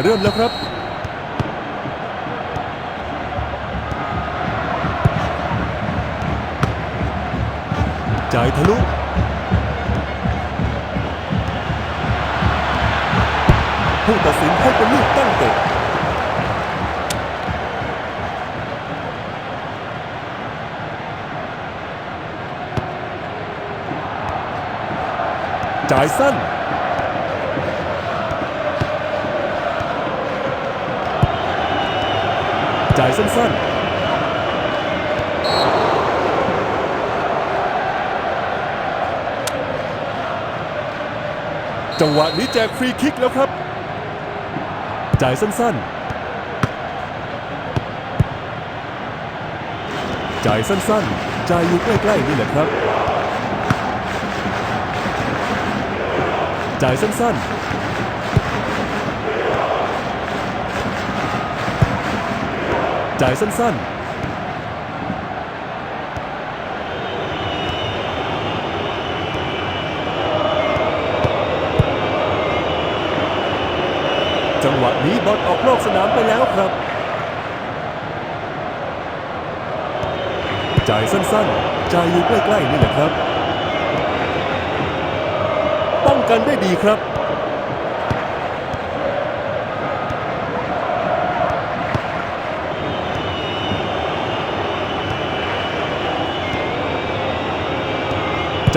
จะเริ่มแล้วครับ จ่ายทะลุผู้ตัดสินให้เป็นลูกตั้งเตะจ่ายสั้น จ่ายสั้นๆ จังหวะนี้แจกฟรีคิกแล้วครับ จ่ายสั้นๆ จ่ายสั้นๆ จ่ายอยู่ใกล้ๆนี่แหละครับ จ่ายสั้นๆ จ่ายสั้นๆ จังหวะนี้บอลออกนอกสนามไปแล้วครับ จ่ายสั้นๆ จ่ายอยู่ใกล้ๆนี่แหละครับ ป้องกันได้ดีครับ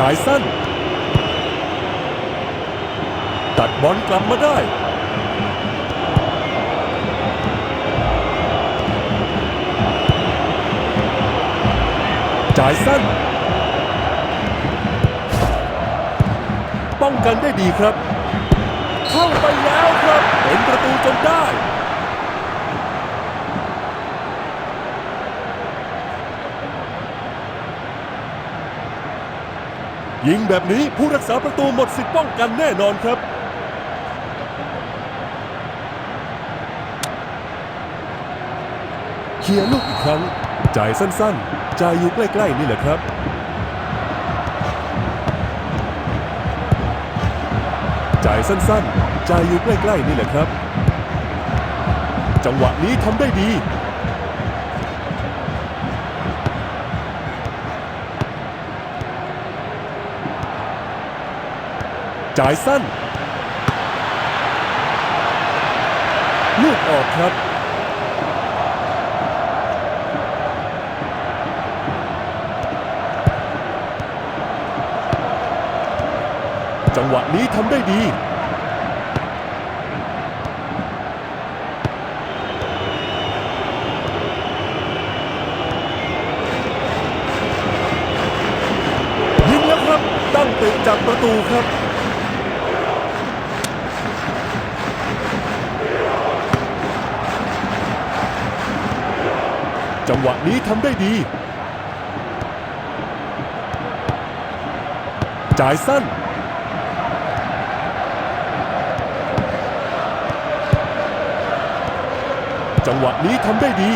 จ่ายสั้น ตัดบอลกลับมาได้ จ่ายสั้น ป้องกันได้ดีครับ เข้าไปแล้วครับเป็นประตูจนได้ ยิงแบบนี้ผู้รักษาประตูหมดสิทธิ์ป้องกันแน่นอนครับ เคลียร์ลูกอีกครั้ง จ่ายสั้นๆ จ่ายอยู่ใกล้ๆนี่แหละครับ จ่ายสั้นๆ จ่ายอยู่ใกล้ๆนี่แหละครับ จังหวะนี้ทำได้ดี จ่ายสั้น ลูกออกครับ จังหวะนี้ทำได้ดียิงแล้วครับตั้งเตะจากประตูครับ จังหวะนี้ทำได้ดี จ่ายสั้น จังหวะนี้ทำได้ดี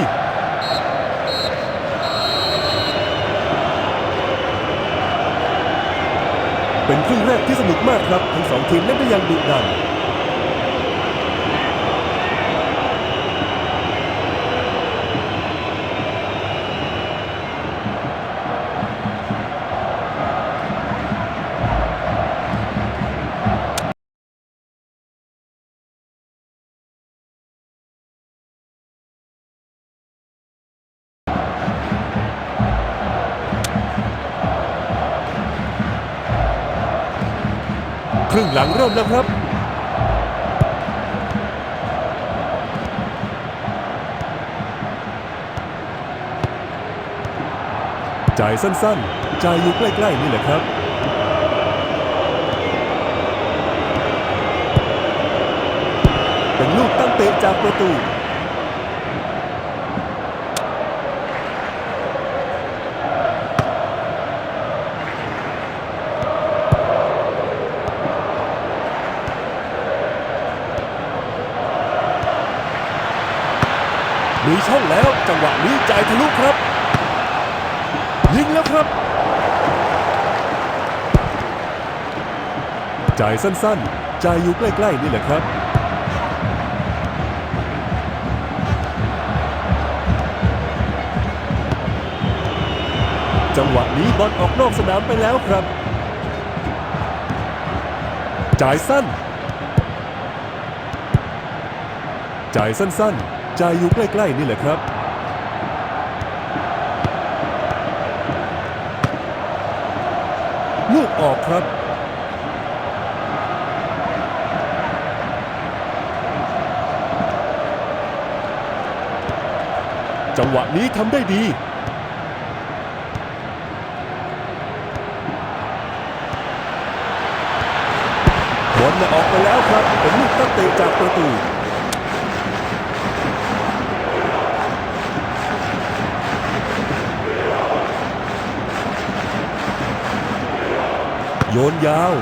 เป็นครึ่งแรกที่สนุกมากครับ ทั้งสองทีมเล่นได้อย่างดุดัน ครึ่งหลังเริ่มแล้วครับ จ่ายสั้นๆ จ่ายอยู่ใกล้ๆนี่แหละครับ เป็นลูกตั้งเตะจากประตู มีช่องแล้วจังหวะนี้จทะลุครับ ยิงแล้วครับใจสั้นๆใจอยู่ใกล้ ๆ นี่แหละครับ จังหวะนี้บอลออกนอกสนามไปแล้วครับ จ่ายสั้น จ่ายสั้นๆ จ่ายอยู่ใกล้ๆนี่แหละครับ ลูกออกครับ จังหวะนี้ทำได้ดีบอลออกไปแล้วครับ เป็นลูกตั้งเตะจากประตู โยนยาว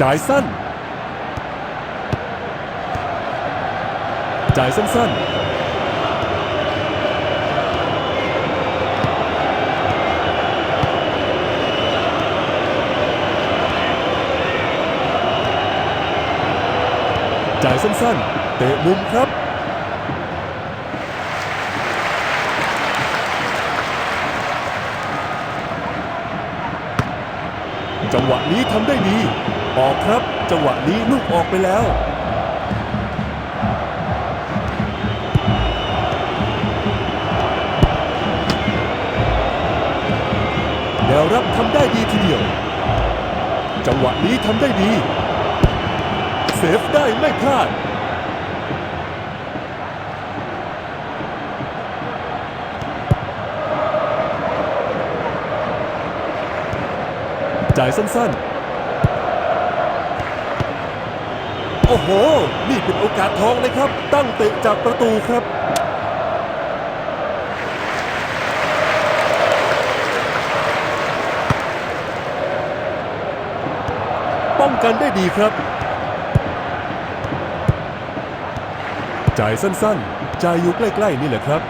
จ่ายสั้น จ่ายสั้นๆ จ่ายสั้นๆ เตะมุมครับ จังหวะนี้ทำได้ดี ออกครับ จังหวะนี้ลูกออกไปแล้ว แนวรับทำได้ดีทีเดียว จังหวะนี้ทำได้ดี เซฟได้ไม่พลาด จ่ายสั้นๆ โอ้โห นี่เป็นโอกาสทองเลยครับ ตั้งเตะจากประตูครับ ป้องกันได้ดีครับ จ่ายสั้นๆ จ่ายอยู่ใกล้ ๆ นี่แหละครับ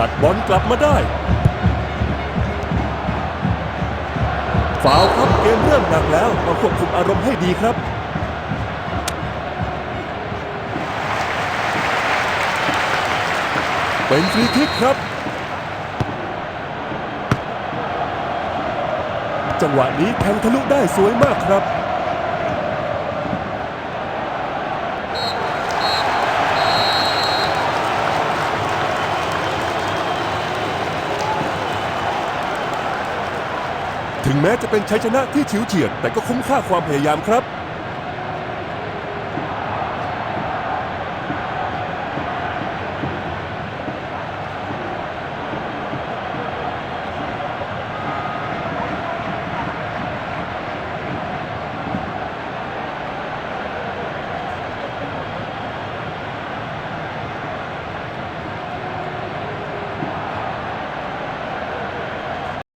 ตัดบอลกลับมาได้ฟาวครับเกมเริ่มหนักแล้วมาควบคุมอารมณ์ให้ดีครับเป็นฟรีคิกครับ จังหวะนี้แทงทะลุได้สวยมากครับ ถึงแม้จะเป็นชัยชนะที่ฉิวเฉียดแต่ก็คุ้มค่าความพยายามครับ